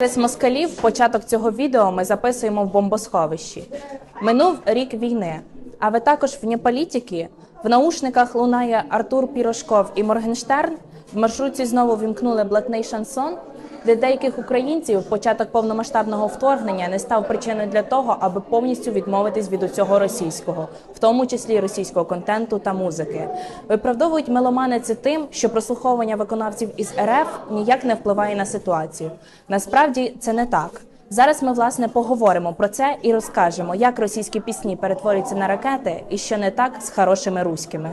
Через москалів початок цього відео ми записуємо в бомбосховищі. Минув рік війни. А ви також вне політики? В наушниках лунає Артур Пірошков і Моргенштерн. В маршрутці знову вімкнули блатний шансон. Для деяких українців початок повномасштабного вторгнення не став причиною для того, аби повністю відмовитись від усього російського, в тому числі російського контенту та музики. Виправдовують меломани це тим, що прослуховування виконавців із РФ ніяк не впливає на ситуацію. Насправді це не так. Зараз ми власне поговоримо про це і розкажемо, як російські пісні перетворюються на ракети і що не так з хорошими руськими.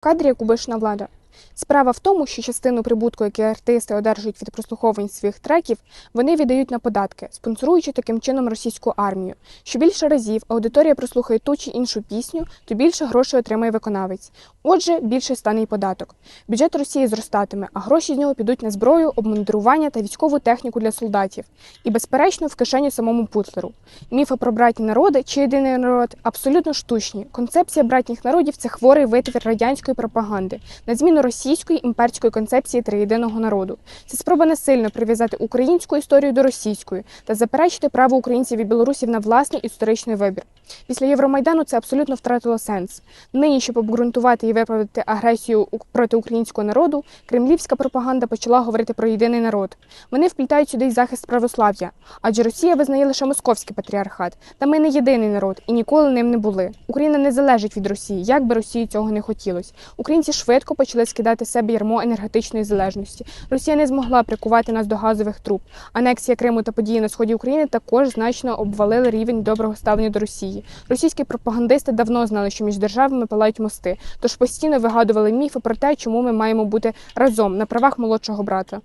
В кадрі кубишна влада. Справа в тому, що частину прибутку, який артисти одержують від прослуховувань своїх треків, вони віддають на податки, спонсоруючи таким чином російську армію. Що більше разів аудиторія прослухає ту чи іншу пісню, то більше грошей отримає виконавець. Отже, більше стане й податок. Бюджет Росії зростатиме, а гроші з нього підуть на зброю, обмундирування та військову техніку для солдатів. І, безперечно, в кишені самому Путлеру. Міфи про братні народи чи єдиний народ абсолютно штучні. Концепція братніх народів це хворий витвір радянської пропаганди на зміну російської імперської концепції триєдиного народу. Це спроба насильно прив'язати українську історію до російської та заперечити право українців і білорусів на власний історичний вибір. Після Євромайдану це абсолютно втратило сенс. Нині, щоб обґрунтувати і виправдати агресію проти українського народу, кремлівська пропаганда почала говорити про єдиний народ. Вони вплітають сюди й захист православ'я, адже Росія визнає лише московський патріархат. Та ми не єдиний народ і ніколи ним не були. Україна не залежить від Росії, як би Росії цього не хотілося. Українці швидко почали скидати себе ярмо енергетичної залежності. Росія не змогла прикувати нас до газових труб. Анексія Криму та події на сході України також значно обвалили рівень доброго ставлення до Росії. Російські пропагандисти давно знали, що між державами палають мости, тож постійно вигадували міфи про те, чому ми маємо бути разом на правах молодшого брата.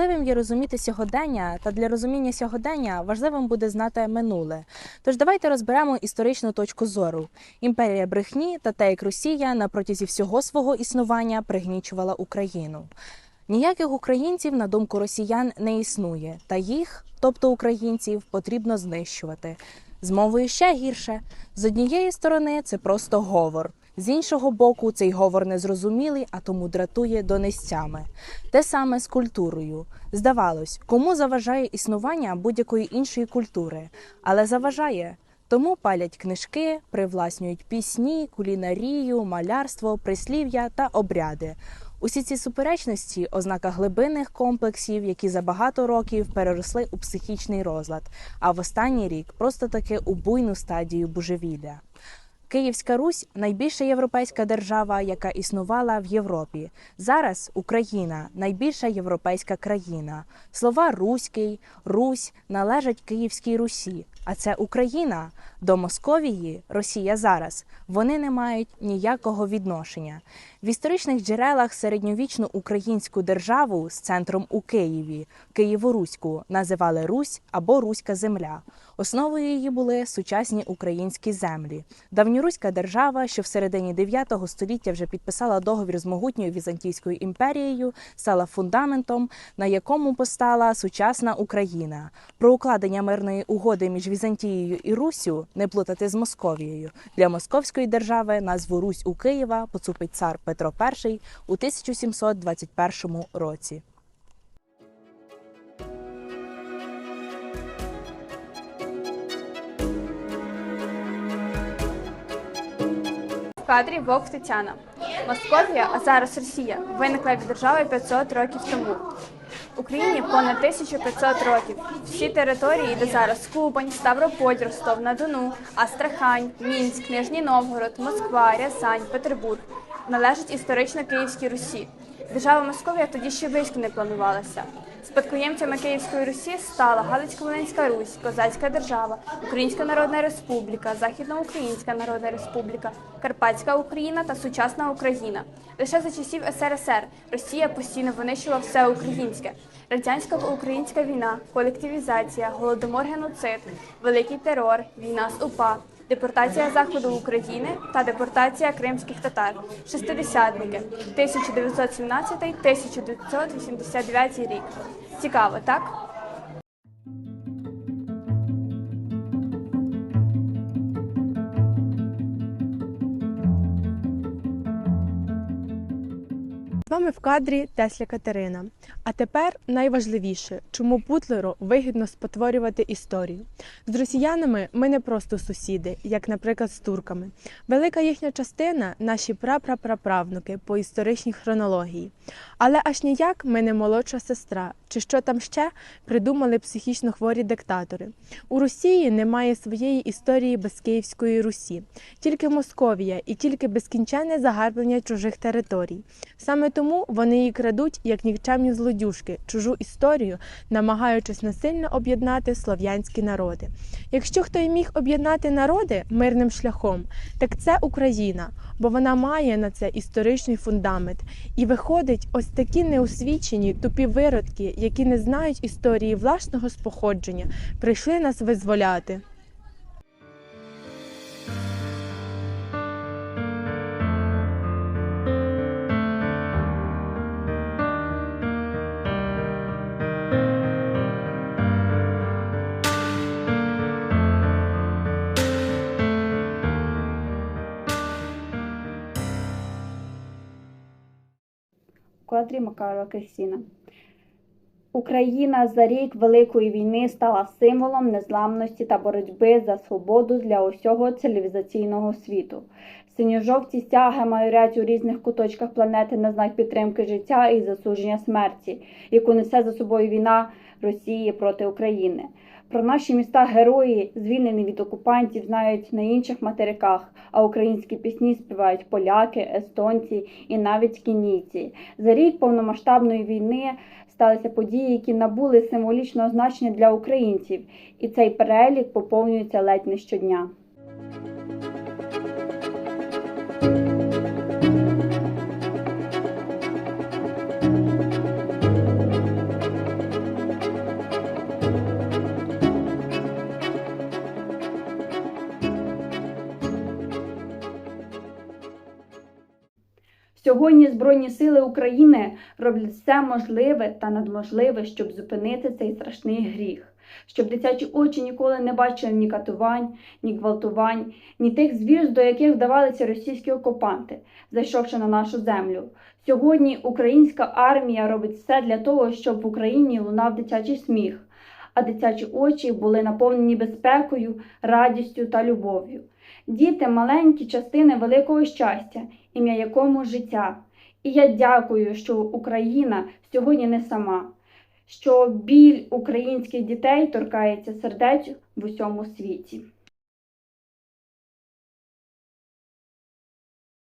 Важливим є розуміти сьогодення, та для розуміння сьогодення важливим буде знати минуле. Тож давайте розберемо історичну точку зору. Імперія брехні та те, як Росія на протязі всього свого існування пригнічувала Україну. Ніяких українців, на думку росіян, не існує, та їх, тобто українців, потрібно знищувати. З мовою ще гірше. З однієї сторони це просто говор. З іншого боку, цей говор незрозумілий, а тому дратує донестями. Те саме з культурою. Здавалось, кому заважає існування будь-якої іншої культури, але заважає. Тому палять книжки, привласнюють пісні, кулінарію, малярство, прислів'я та обряди. Усі ці суперечності ознака глибинних комплексів, які за багато років переросли у психічний розлад, а в останній рік просто таки у буйну стадію божевілля. Київська Русь найбільша європейська держава, яка існувала в Європі. Зараз Україна найбільша європейська країна. Слова Руський, Русь належать Київській Русі. А це Україна до Московії, Росія зараз. Вони не мають ніякого відношення. В історичних джерелах середньовічну українську державу з центром у Києві, Києворуську, називали Русь або Руська земля. Основою її були сучасні українські землі. Давньоруська держава, що в середині 9 століття вже підписала договір з могутньою Візантійською імперією, стала фундаментом, на якому постала сучасна Україна. Про укладення мирної угоди між Візантією і Руссю не плутати з Московією. Для московської держави назву Русь у Києва поцупить цар Петро І у 1721 році. В кадрі Вовк Тетяна. Московія, а зараз Росія, виникла як держава 500 років тому. Україні понад 1500 років. Всі території, де зараз Кубань, Ставрополь, Ростов на Дону, Астрахань, Мінськ, Нижній Новгород, Москва, Рязань, Петербург, належать історично Київській Русі. Держава Московія тоді ще близько не планувалася. Спадкоємцями Київської Русі стала Галицько-Волинська Русь, Козацька держава, Українська Народна Республіка, Західноукраїнська Народна Республіка, Карпатська Україна та сучасна Україна. Лише за часів СРСР Росія постійно винищувала все українське. Радянсько-українська війна, колективізація, голодомор, геноцид, великий терор, війна з УПА. Депортація заходу України та депортація кримських татар, шестидесятники, 1917-1989 рік. Цікаво, так? З вами в кадрі Тесля Катерина. А тепер найважливіше, чому Путлеру вигідно спотворювати історію. З росіянами ми не просто сусіди, як, наприклад, з турками. Велика їхня частина наші прапраправнуки по історичній хронології. Але аж ніяк ми не молодша сестра, чи що там ще придумали психічно хворі диктатори. У Росії немає своєї історії без Київської Русі, тільки Московія і тільки безкінченне загарблення чужих територій. Саме тому вони її крадуть як нікчемні злодюжки, чужу історію, намагаючись насильно об'єднати слов'янські народи. Якщо хто й міг об'єднати народи мирним шляхом, так це Україна, бо вона має на це історичний фундамент. І виходить, ось такі неосвічені, тупі виродки, які не знають історії власного споходження, прийшли нас визволяти. Котрі Макарова Кристіна. Україна за рік Великої війни стала символом незламності та боротьби за свободу для усього цивілізаційного світу. Синьо-жовті стяги майорять у різних куточках планети на знак підтримки життя і засудження смерті, яку несе за собою війна Росії проти України. Про наші міста герої, звільнені від окупантів, знають на інших материках, а українські пісні співають поляки, естонці і навіть кінійці. За рік повномасштабної війни сталися події, які набули символічного значення для українців, і цей перелік поповнюється ледь не щодня. Сьогодні Збройні сили України роблять все можливе та надможливе, щоб зупинити цей страшний гріх, щоб дитячі очі ніколи не бачили ні катувань, ні гвалтувань, ні тих звірств, до яких вдавалися російські окупанти, зайшовши на нашу землю. Сьогодні українська армія робить все для того, щоб в Україні лунав дитячий сміх, а дитячі очі були наповнені безпекою, радістю та любов'ю. Діти маленькі частини великого щастя, ім'я якому життя. І я дякую, що Україна сьогодні не сама, що біль українських дітей торкається сердець в усьому світі.